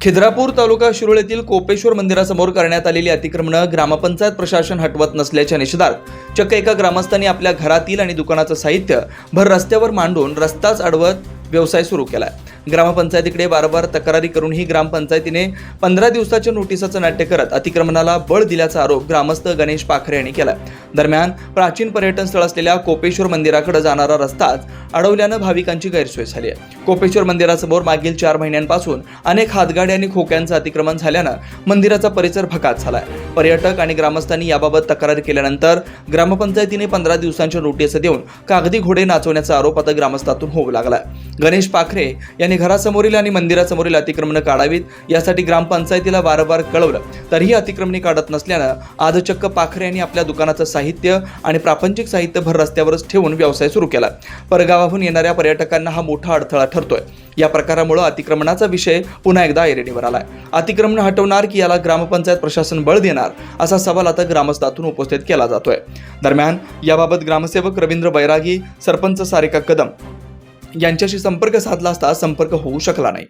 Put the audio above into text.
खिद्रापूर तालुका शिरोळ येथील कोपेश्वर मंदिरासमोर करण्यात आलेली अतिक्रमणं ग्रामपंचायत प्रशासन हटवत नसल्याच्या निषेधात चक्क एका ग्रामस्थांनी आपल्या घरातील आणि दुकानाचं साहित्य भर रस्त्यावर मांडून रस्ताच अडवत व्यवसाय सुरू केलाय. ग्रामपंचायतीकडे वारंवार तक्रारी करूनही ग्रामपंचायतीने पंधरा दिवसाच्या नोटिसाचं नाट्य करत अतिक्रमणाला बळ दिल्याचा आरोप ग्रामस्थ गणेश पाखरे यांनी केला दरम्यान प्राचीन पर्यटन स्थळ असलेल्या कोपेश्वर मंदिराकडे जाणारा रस्ताच अडवल्यानं भाविकांची गैरसोय झाली आहे. कोपेश्वर मंदिरासमोर मागील चार महिन्यांपासून अनेक हातगाड्या आणि खोक्यांचं अतिक्रमण झाल्यानं मंदिराचा परिसर भकात आहे पर्यटक आणि ग्रामस्थांनी याबाबत तक्रार केल्यानंतर ग्रामपंचायतीने पंधरा दिवसांच्या नोटीस देऊन कागदी घोडे नाचवण्याचा आरोप आता ग्रामस्थातून होऊ लागला गणेश पाखरे यांनी घरासमोरील आणि मंदिरासमोरील अतिक्रमणं काढावीत यासाठी ग्रामपंचायतीला वारंवार कळवलं. तरीही अतिक्रमणे काढत नसल्यानं आज चक्क पाखरे यांनी आपल्या दुकानाचं साहित्य आणि प्रापंचिक साहित्य भर रस्त्यावरच ठेवून व्यवसाय सुरू केला. परगावाहून येणाऱ्या पर्यटकांना हा मोठा अडथळा ठरतोय. या प्रकारामुळे अतिक्रमणाचा विषय पुन्हा एकदा ऐरणीवर आलाय. अतिक्रमण हटवणार की याला ग्रामपंचायत प्रशासन बळ देणार असा सवाल आता ग्रामस्थातून उपस्थित केला जातोय. दरम्यान याबाबत ग्रामसेवक रवींद्र बैरागी सरपंच सारिका कदम यांच्याशी संपर्क साधला असता संपर्क होऊ शकला नाही.